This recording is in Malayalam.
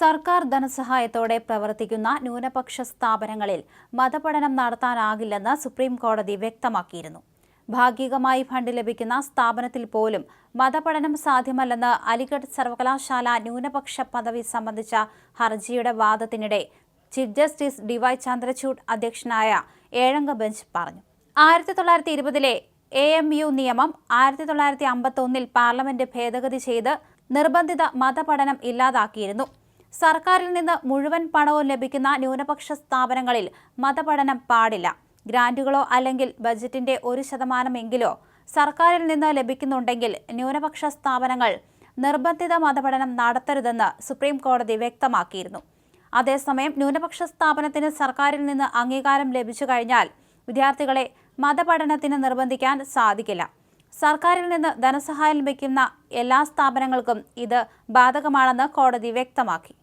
സർക്കാർ ധനസഹായത്തോടെ പ്രവർത്തിക്കുന്ന ന്യൂനപക്ഷ സ്ഥാപനങ്ങളിൽ മതപഠനം നടത്താനാകില്ലെന്ന് സുപ്രീം കോടതി വ്യക്തമാക്കിയിരുന്നു. ഭാഗികമായി ഫണ്ട് ലഭിക്കുന്ന സ്ഥാപനത്തിൽ പോലും മതപഠനം സാധ്യമല്ലെന്ന് അലിഗഡ് സർവകലാശാല ന്യൂനപക്ഷ പദവി സംബന്ധിച്ച ഹർജിയുടെ വാദത്തിനിടെ chief justice D Y Chandrachud അധ്യക്ഷനായ ഏഴംഗ ബെഞ്ച് പറഞ്ഞു. ആയിരത്തി തൊള്ളായിരത്തി ഇരുപതിലെ എ എം യു നിയമം ആയിരത്തി തൊള്ളായിരത്തി അമ്പത്തി ഒന്നിൽ പാർലമെന്റ് ഭേദഗതി ചെയ്ത് നിർബന്ധിത മതപഠനം ഇല്ലാതാക്കിയിരുന്നു. സർക്കാരിൽ നിന്ന് മുഴുവൻ പണവും ലഭിക്കുന്ന ന്യൂനപക്ഷ സ്ഥാപനങ്ങളിൽ മതപഠനം പാടില്ല. ഗ്രാന്റുകളോ അല്ലെങ്കിൽ ബജറ്റിന്റെ ഒരു ശതമാനമെങ്കിലോ സർക്കാരിൽ നിന്ന് ലഭിക്കുന്നുണ്ടെങ്കിൽ ന്യൂനപക്ഷ സ്ഥാപനങ്ങൾ നിർബന്ധിത മതപഠനം നടത്തരുതെന്ന് സുപ്രീം കോടതി വ്യക്തമാക്കിയിരുന്നു. അതേസമയം ന്യൂനപക്ഷ സ്ഥാപനത്തിന് സർക്കാരിൽ നിന്ന് അംഗീകാരം ലഭിച്ചു കഴിഞ്ഞാൽ വിദ്യാർത്ഥികളെ മതപഠനത്തിന് നിർബന്ധിക്കാൻ സാധിക്കില്ല. സർക്കാരിൽ നിന്ന് ധനസഹായം ലഭിക്കുന്ന എല്ലാ സ്ഥാപനങ്ങൾക്കും ഇത് ബാധകമാണെന്ന് കോടതി വ്യക്തമാക്കി